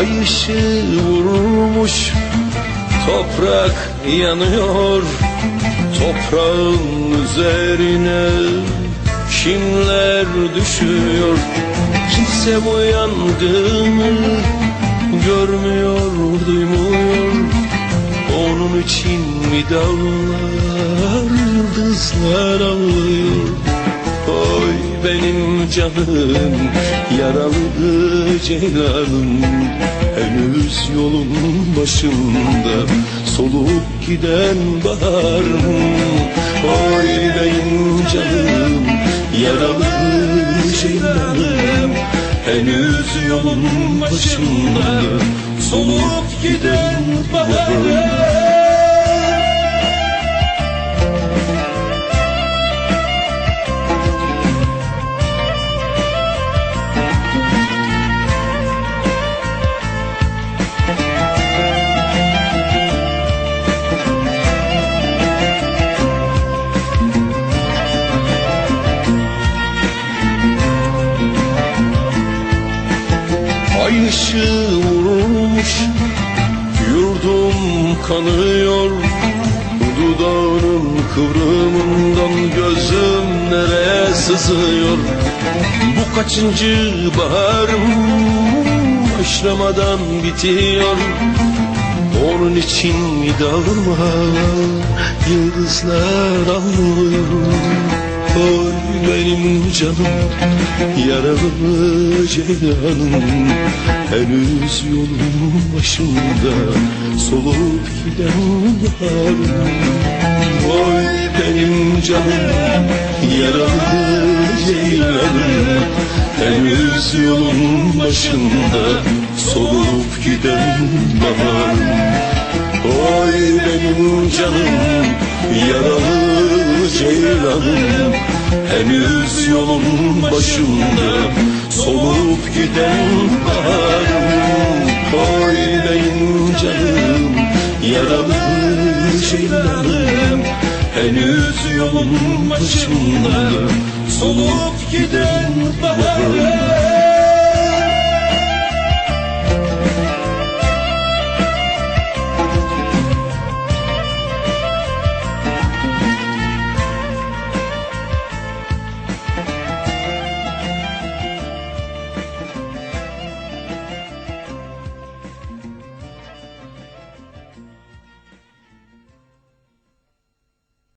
Ay ışığı vurmuş Toprak yanıyor. Toprağın üzerine Kimler düşüyor. Kimse bu yangını Görmüyor, duymuyor. Onun için mi dağlar Yıldızlar ağlıyor Oy benim canım Yaralı ceylanım Henüz yolun başında Solup giden baharım Oy benim canım Yaralı ceylanım Henüz yolun başında Solup giden baharım Işığı vurmuş Yurdum kanıyor. Dudağının kıvrımından Gözüm nereye sızıyor? Bu kaçıncı baharım Başlamadan bitiyor? Onun için dağılma Yıldızlar ağlıyor Oy benim canım Yaralı ceylanım. Henüz yolun başında Solup giden baharım. Oy benim canım Yaralı ceylanım. Henüz yolun başında Solup giden baharım. Oy benim canım Yaralı ceylanım Henüz yolun başında Solup giden baharım. Oy benim canım Yaralı ceylanım Henüz yolun başında Solup giden baharım